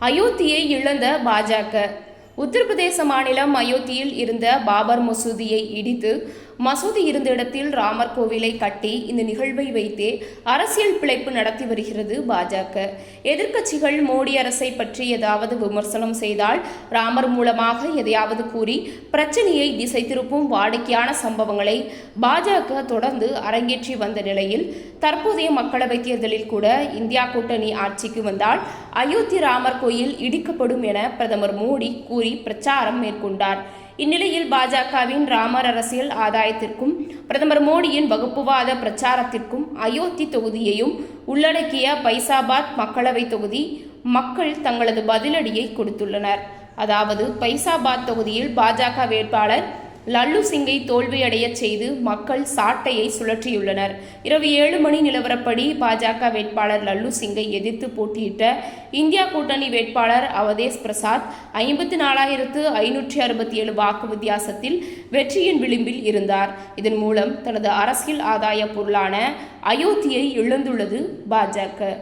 அயோத்தியை இழந்த பாஜக. உத்தரப்பிரதேச மாநிலம் அயோத்தியில் இருந்த பாபர் மசூதியை இடித்து மசூதி இருந்த இடத்தில் ராமர் கோவிலை கட்டி இந்த நிகழ்வை வைத்தே அரசியல் பிழைப்பு நடத்தி வருகிறது பாஜக. எதிர்க்கட்சிகள் மோடி அரசை பற்றி ஏதாவது விமர்சனம் செய்தால் ராமர் மூலமாக எதையாவது கூறி பிரச்சனையை திசை திருப்பும் வாடிக்கையான சம்பவங்களை பாஜக தொடர்ந்து அரங்கேற்றி வந்த நிலையில் தற்போதைய மக்களவைத் தேர்தலில் கூட இந்தியா கூட்டணி ஆட்சிக்கு வந்தால் அயோத்தி ராமர் கோயில் இடிக்கப்படும் என பிரதமர் மோடி கூறி பிரச்சாரம் மேற்கொண்டார். இந்நிலையில் பாஜகவின் ராமர் அரசியல் ஆதாயத்திற்கும் பிரதமர் மோடியின் வகுப்புவாத பிரச்சாரத்திற்கும் அயோத்தி தொகுதியையும் உள்ளடக்கிய பைசாபாத் மக்களவை தொகுதி மக்கள் தங்களது பதிலடியை கொடுத்துள்ளனர். அதாவது பைசாபாத் தொகுதியில் பாஜக வேட்பாளர் லல்லு சிங்கை தோல்வியடையச் செய்து மக்கள் சாட்டையை சுழற்றியுள்ளனர். இரவு ஏழு மணி நிலவரப்படி பாஜக வேட்பாளர் லல்லு சிங்கை எதிர்த்து போட்டியிட்ட இந்தியா கூட்டணி வேட்பாளர் அவதேஷ் பிரசாத் ஐம்பத்தி நாலாயிரத்து ஐநூற்றி அறுபத்தி ஏழு வாக்கு வித்தியாசத்தில் வெற்றியின் விளிம்பில் இருந்தார். இதன் மூலம் தனது அரசியல் ஆதாய பொருளான அயோத்தியை இழந்துள்ளது பாஜக.